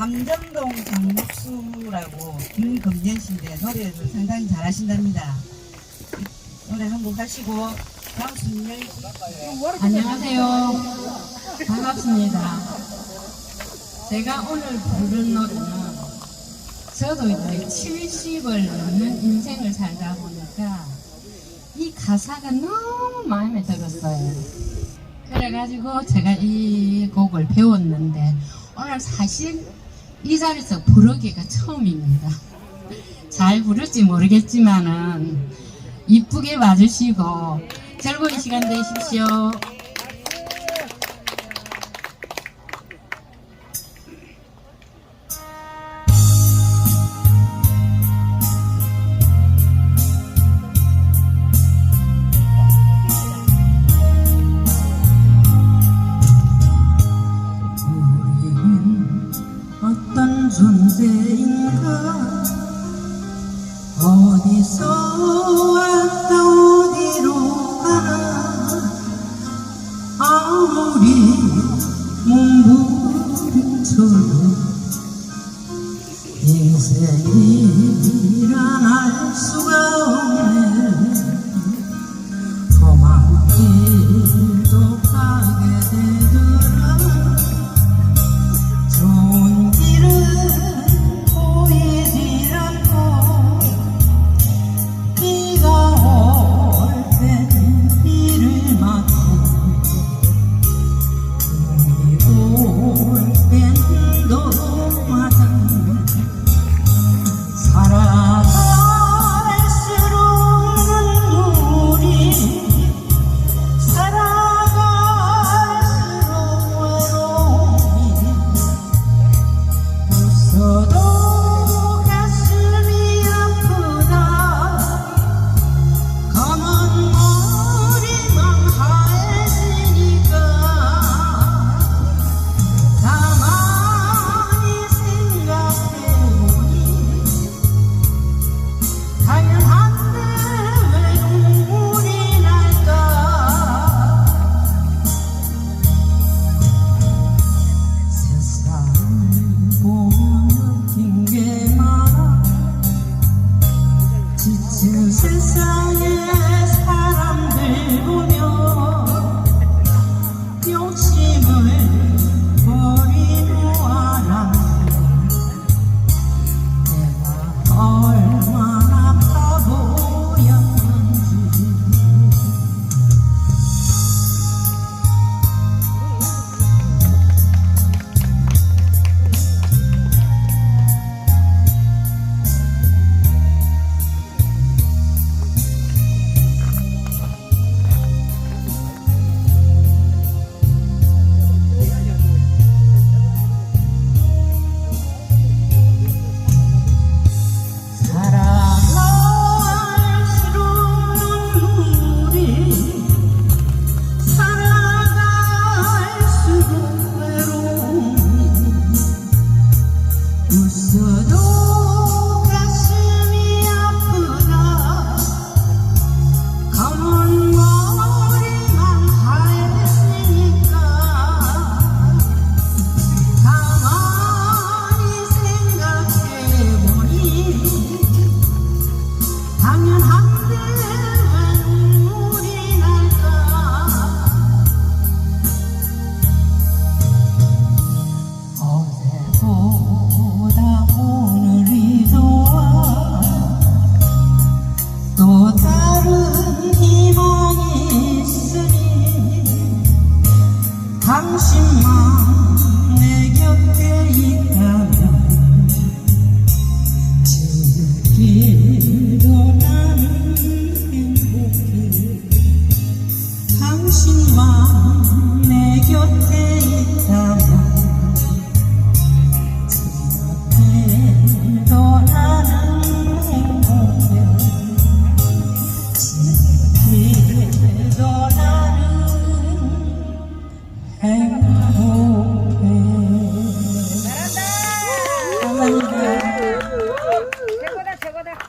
감전동 장목수라고 김금년 씨인데 노래를 상당히 잘하신답니다. 노래 한 곡 하시고 씨. 안녕하세요. 반갑습니다. 제가 오늘 부른 노래는 저도 이제 70을 넘는 인생을 살다 보니까 이 가사가 너무 마음에 들었어요. 그래가지고 제가 이 곡을 배웠는데 오늘 사실 이 자리에서 부르기가 처음입니다. 잘 부를지 모르겠지만은 이쁘게 봐주시고 즐거운 시간 되십시오. 존재인가 어디서 왔다 어디로 가나 아무리 몸부림쳐도 만내 곁에 있다